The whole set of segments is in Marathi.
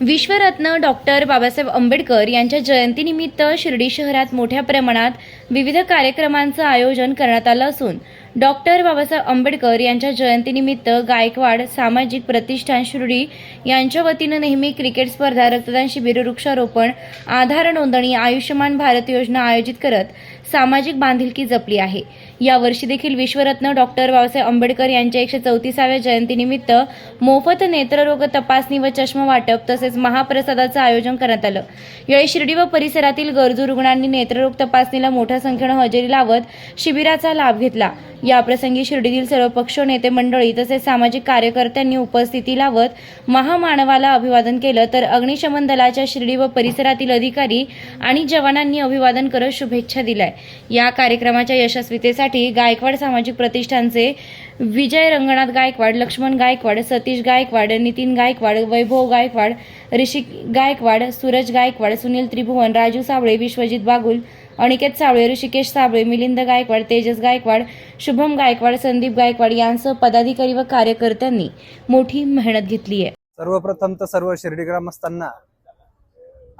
विश्वरत्न डॉक्टर बाबासाहेब आंबेडकर यांच्या जयंतीनिमित्त शिर्डी शहरात मोठ्या प्रमाणात विविध कार्यक्रमांचं आयोजन करण्यात आलं असून डॉक्टर बाबासाहेब आंबेडकर यांच्या जयंतीनिमित्त गायकवाड सामाजिक प्रतिष्ठान शिर्डी यांच्या वतीनं नेहमी क्रिकेट स्पर्धा रक्तदान शिबिर वृक्षारोपण आधार नोंदणी आयुष्यमान भारत योजना आयोजित करत सामाजिक बांधिलकी जपली आहे. यावर्षी देखील विश्वरत्न डॉक्टर बाबासाहेब आंबेडकर यांच्या एकशे चौतीसाव्या जयंतीनिमित्त मोफत नेत्ररोग तपासणी व चष्मा वाटप तसेच महाप्रसादाचं आयोजन करण्यात आलं. यावेळी शिर्डी व परिसरातील गरजू रुग्णांनी नेत्ररोग तपासणीला मोठ्या संख्येनं हजेरी लावत शिबिराचा लाभ घेतला. याप्रसंगी शिर्डीतील सर्व पक्ष नेते मंडळी तसेच सामाजिक कार्यकर्त्यांनी उपस्थिती लावत महामानवाला अभिवादन केलं. तर अग्निशमन दलाच्या शिर्डी व परिसरातील अधिकारी आणि जवानांनी अभिवादन करत शुभेच्छा दिल्या. या कार्यक्रमाच्या यशस्वीतेसाठी गायकवाड सामाजिक प्रतिष्ठानचे विजय रंगनाथ गायकवाड लक्ष्मण गायकवाड सतीश गायकवाड नितीन गायकवाड वैभव गायकवाड ऋषिक गायकवाड सूरज गायकवाड सुनील त्रिभुवन राजू साबळे विश्वजित बागुल अनिकेत सावळे ऋषिकेश साबळे मिलिंद गायकवाड तेजस गायकवाड शुभम गायकवाड संदीप गायकवाड यांसह पदाधिकारी व कार्यकर्त्यांनी मोठी मेहनत घेतली आहे. सर्वप्रथम तर सर्व शिर्डी ग्रामस्थांना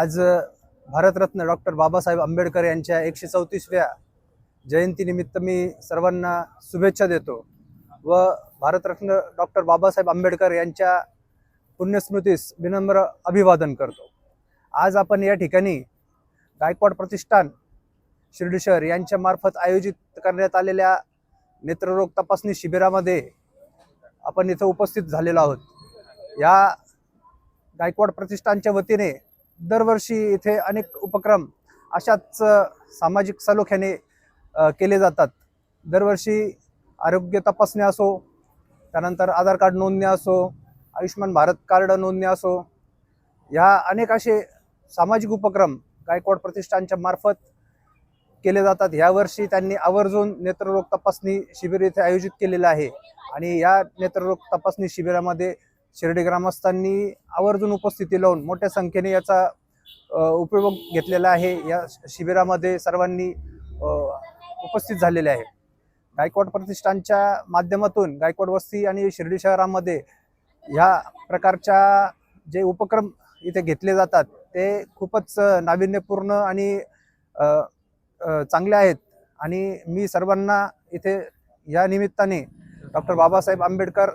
आज भारतरत्न डॉक्टर बाबासाहेब आंबेडकर यांच्या एकशे चौतीसव्या जयंतीनिमित्त मी सर्वांना शुभेच्छा देतो व भारतरत्न डॉक्टर बाबासाहेब आंबेडकर यांच्या पुण्यस्मृतीस विनम्र अभिवादन करतो. आज आपण या ठिकाणी गायकवाड प्रतिष्ठान शिर्डी शहर यांच्या मार्फत आयोजित करण्यात आलेल्या नेत्ररोग तपासणी शिबिरामध्ये आपण इथं उपस्थित झालेलो आहोत. या गायकवाड प्रतिष्ठानच्या वतीने दरवर्षी इथे अनेक उपक्रम अशाच सामाजिक सलोख्याने केले जातात. दरवर्षी आरोग्य तपासणी असो त्यानंतर आधार कार्ड नोंदणी असो आयुष्मान भारत कार्ड नोंदणी असो या अनेक असे सामाजिक उपक्रम गायकवाड प्रतिष्ठानच्या मार्फत केले जातात. यावर्षी त्यांनी आवर्जून नेत्ररोग तपासणी शिबिर इथे आयोजित केलेलं आहे. आणि या नेत्ररोग तपासणी शिबिरामध्ये शिर्डी ग्रामस्थांनी आवर्जून उपस्थिती लावून मोठ्या संख्येने याचा उपयोग घेतलेला आहे. या शिबिरामध्ये सर्वांनी उपस्थित झालेले आहे. गायकवाड प्रतिष्ठानच्या माध्यमातून गायकवाड वस्ती आणि शिर्डी शहरामध्ये ह्या प्रकारच्या जे उपक्रम इथे घेतले जातात ते खूपच नाविन्यपूर्ण आणि चांगले आहेत. आणि मी सर्वांना इथे या निमित्ताने डॉक्टर बाबासाहेब आंबेडकर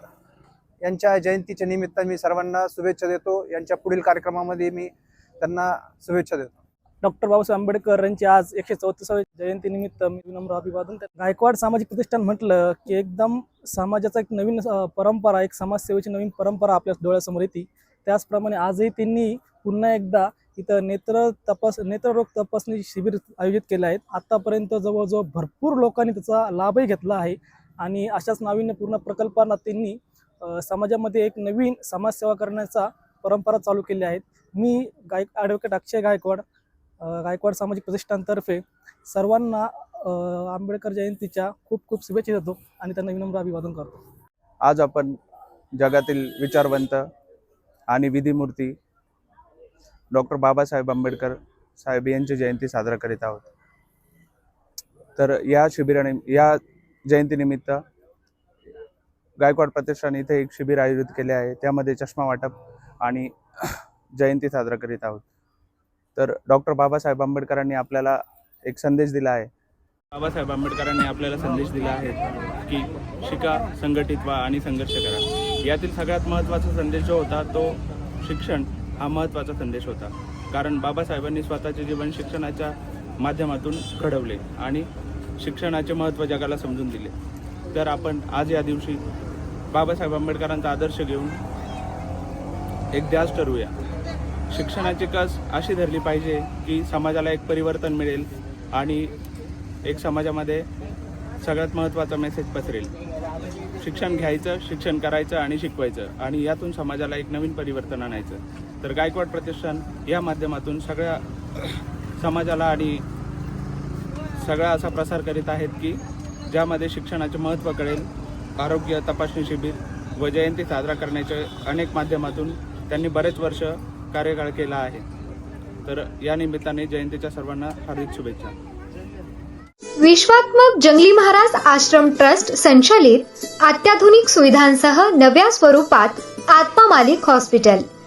यांच्या जयंतीच्या निमित्ताने मी सर्वांना शुभेच्छा देतो. यांच्या पुढील कार्यक्रमामध्ये मी त्यांना शुभेच्छा देतो. डॉक्टर बाबासाहेब आंबेडकर यांची आज एकशे चौतीसाव्या जयंतीनिमित्त मी विनम्र अभिवादन गायकवाड सामाजिक प्रतिष्ठान म्हटलं की एकदम समाजाचा एक नवीन परंपरा एक समाजसेवेची नवीन परंपरा आपल्या डोळ्यासमोर येते. त्याचप्रमाणे आजही त्यांनी पुन्हा एकदा इथं नेत्र तपास नेत्ररोग तपासणी शिबिर आयोजित केले आहेत. आत्तापर्यंत जवळजवळ भरपूर लोकांनी त्याचा लाभही घेतला आहे. आणि अशाच नाविन्यपूर्ण प्रकल्पांना त्यांनी समाजामध्ये एक नवीन समाजसेवा करण्याचा परंपरा चालू केली आहेत मी गायक ॲडव्होकेट अक्षय गायकवाड गायकवाड सामाजिक प्रतिष्ठानतर्फे सर्वांना आंबेडकर जयंतीच्या खूप खूप शुभेच्छा देतो आणि त्यांना विनम्र अभिवादन करतो. आज आपण जगातील विचारवंत आणि विधिमूर्ती डॉक्टर बाबासाहेब आंबेडकर साहेब यांची जयंती साजरा करीत आहोत. तर या शिबिराने या जयंतीनिमित्त गायकवाड प्रतिष्ठान इथे एक शिबिर आयोजित केले आहे. त्यामध्ये चष्मा वाटप आणि जयंती साजरा करीत आहोत. तर डॉक्टर बाबासाहेब आंबेडकरांनी आपल्याला एक संदेश दिला आहे. बाबासाहेब आंबेडकरांनी आपल्याला संदेश दिला आहे की शिका संघटित व्हा आणि संघर्ष करा. यातील सगळ्यात महत्त्वाचा संदेश जो होता तो शिक्षण हा महत्त्वाचा संदेश होता. कारण बाबासाहेबांनी स्वतःचे जीवन शिक्षणाच्या माध्यमातून घडवले आणि शिक्षणाचे महत्त्व जगाला समजून दिले. तर आपण आज या दिवशी बाबासाहेब आंबेडकरांचा आदर्श घेऊन एक ध्यास ठरवूया. शिक्षणाची कस अशी धरली पाहिजे की समाजाला एक परिवर्तन मिळेल आणि एक समाजामध्ये सगळ्यात महत्त्वाचा मेसेज पसरेल. शिक्षण घ्यायचं शिक्षण करायचं आणि शिकवायचं आणि यातून समाजाला एक नवीन परिवर्तन आणायचं. तर गायकवाड प्रतिष्ठान या माध्यमातून सगळ्या समाजाला आणि सगळा असा प्रसार करीत आहेत की ज्यामध्ये शिक्षणाचे महत्त्व कळेल आरोग्य तपासणी शिबिर व जयंती साजरा करण्याच्या अनेक माध्यमातून त्यांनी बरेच वर्ष कार्यकाळ केला आहे. तर या निमित्ताने जयंतीच्या सर्वांना हार्दिक शुभेच्छा. विश्वात्मक जंगली महाराज आश्रम ट्रस्ट संचालित अत्याधुनिक सुविधांसह नव्या स्वरूपात आत्मा मालिक हॉस्पिटल.